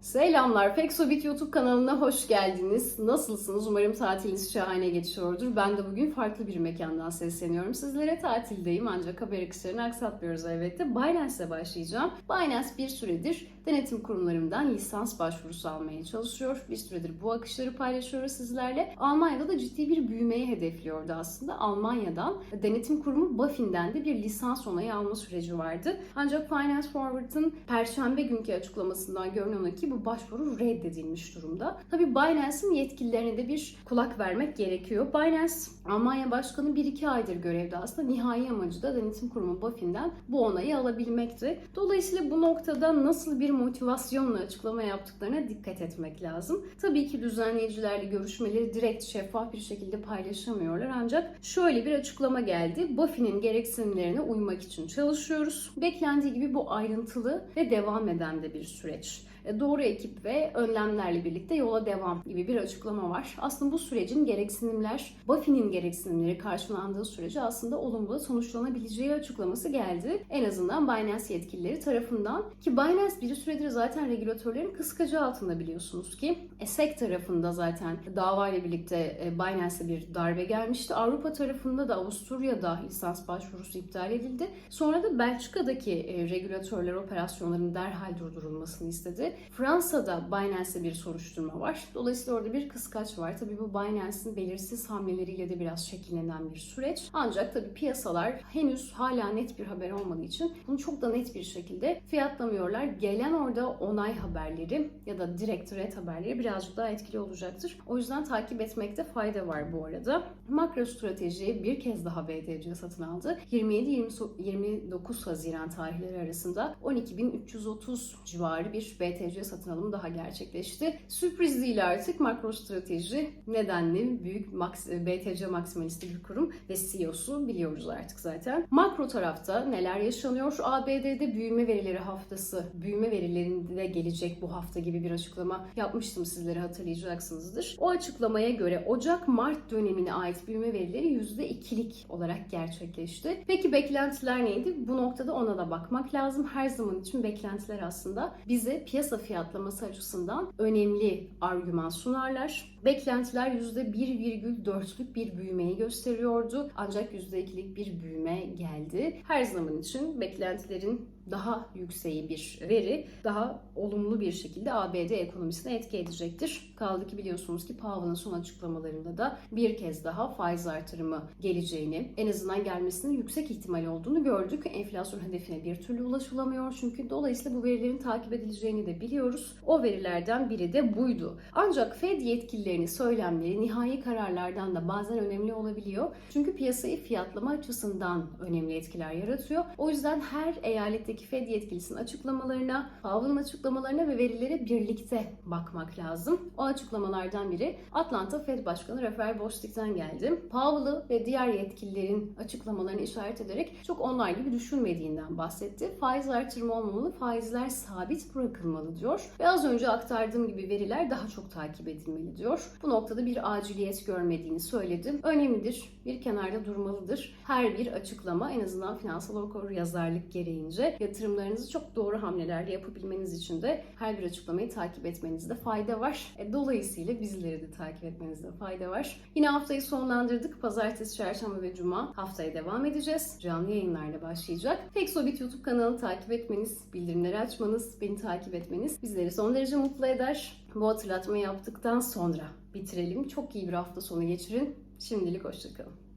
Selamlar, Fexobit YouTube kanalına hoş geldiniz. Nasılsınız? Umarım tatiliniz şahane geçiyordur. Ben de bugün farklı bir mekandan sesleniyorum. Sizlere tatildeyim ancak haber akışlarını aksatmıyoruz elbette. Binance'le başlayacağım. Binance bir süredir denetim kurumlarından lisans başvurusu almaya çalışıyor. Bir süredir bu akışları paylaşıyoruz sizlerle. Almanya'da da ciddi bir büyümeyi hedefliyordu aslında. Almanya'dan denetim kurumu BaFin'den de bir lisans onayı alma süreci vardı. Ancak Finance Forward'ın perşembe günkü açıklamasından görünen ki bu başvuru reddedilmiş durumda. Tabi Binance'in yetkililerine de bir kulak vermek gerekiyor. Binance Almanya Başkanı 1-2 aydır görevde aslında nihai amacı da denetim kurumu BaFin'den bu onayı alabilmekti. Dolayısıyla bu noktada nasıl bir motivasyonla açıklama yaptıklarına dikkat etmek lazım. Tabii ki düzenleyicilerle görüşmeleri direkt şeffaf bir şekilde paylaşamıyorlar ancak şöyle bir açıklama geldi. BaFin'in gereksinimlerine uymak için çalışıyoruz. Beklendiği gibi bu ayrıntılı ve devam eden de bir süreç doğru ekip ve önlemlerle birlikte yola devam gibi bir açıklama var. Aslında bu sürecin gereksinimler, BaFin'in gereksinimleri karşılandığı sürece aslında olumlu sonuçlanabileceği açıklaması geldi. En azından Binance yetkilileri tarafından ki Binance bir süredir zaten regülatörlerin kıskacı altında biliyorsunuz ki. ESEC tarafında zaten dava ile birlikte e, Binance'e bir darbe gelmişti. Avrupa tarafında da Avusturya'da lisans başvurusu iptal edildi. Sonra da Belçika'daki e, regülatörler operasyonlarının derhal durdurulmasını istedi. Fransa'da Binance'e bir soruşturma var. Dolayısıyla orada bir kıskaç var. Tabii bu Binance'in belirsiz hamleleriyle de biraz şekillenen bir süreç. Ancak tabii piyasalar henüz hala net bir haber olmadığı için bunu çok da net bir şekilde fiyatlamıyorlar. Gelen orada onay haberleri ya da direkt red haberleri birazcık daha etkili olacaktır. O yüzden takip etmekte fayda var bu arada. Makro strateji bir kez daha BTC satın aldı. 27-29 Haziran tarihleri arasında 12.330 civarı bir BTC satın alımı daha gerçekleşti. Sürpriz değil artık makro strateji nedenli büyük max, BTC maksimalisti bir kurum ve CEO'su biliyoruz artık zaten. Makro tarafta neler yaşanıyor? ABD'de büyüme verileri haftası, büyüme verilerinde gelecek bu hafta gibi bir açıklama yapmıştım sizlere hatırlayacaksınızdır. O açıklamaya göre Ocak-Mart dönemine ait büyüme verileri %2'lik olarak gerçekleşti. Peki beklentiler neydi? Bu noktada ona da bakmak lazım. Her zaman için beklentiler aslında bize piyasa fiyatlaması açısından önemli argüman sunarlar. Beklentiler %1,4'lük bir büyümeyi gösteriyordu. Ancak %2'lik bir büyüme geldi. Her zaman için beklentilerin daha yükseği bir veri daha olumlu bir şekilde ABD ekonomisine etki edecektir. Kaldı ki biliyorsunuz ki Powell'ın son açıklamalarında da bir kez daha faiz artırımı geleceğini, en azından gelmesinin yüksek ihtimal olduğunu gördük. Enflasyon hedefine bir türlü ulaşılamıyor çünkü dolayısıyla bu verilerin takip edileceğini de biliyoruz. O verilerden biri de buydu. Ancak Fed yetkililerinin söylemleri nihai kararlardan da bazen önemli olabiliyor. Çünkü piyasayı fiyatlama açısından önemli etkiler yaratıyor. O yüzden her eyaletteki Fed yetkilisinin açıklamalarına, Powell'ın açıklamalarına ve verilere birlikte bakmak lazım. O açıklamalardan biri Atlanta Fed Başkanı Rafael Bostic'ten geldi. Powell'ı ve diğer yetkililerin açıklamalarını işaret ederek çok onlar gibi düşünmediğinden bahsetti. Faiz artırma olmamalı, faizler sabit bırakılmalı diyor. Ve az önce aktardığım gibi veriler daha çok takip edilmeli diyor. Bu noktada bir aciliyet görmediğini söyledi. Önemlidir, bir kenarda durmalıdır. Her bir açıklama en azından finansal okur yazarlık gereğince yatırımlarınızı çok doğru hamlelerle yapabilmeniz için de her bir açıklamayı takip etmenizde fayda var. E, dolayısıyla bizleri de takip etmenizde fayda var. Yine haftayı sonlandırdık. Pazartesi, çarşamba ve cuma haftaya devam edeceğiz. Canlı yayınlarla başlayacak. Fexobit YouTube kanalını takip etmeniz, bildirimleri açmanız, beni takip etmeniz bizleri son derece mutlu eder. Bu hatırlatmayı yaptıktan sonra bitirelim. Çok iyi bir hafta sonu geçirin. Şimdilik hoşçakalın.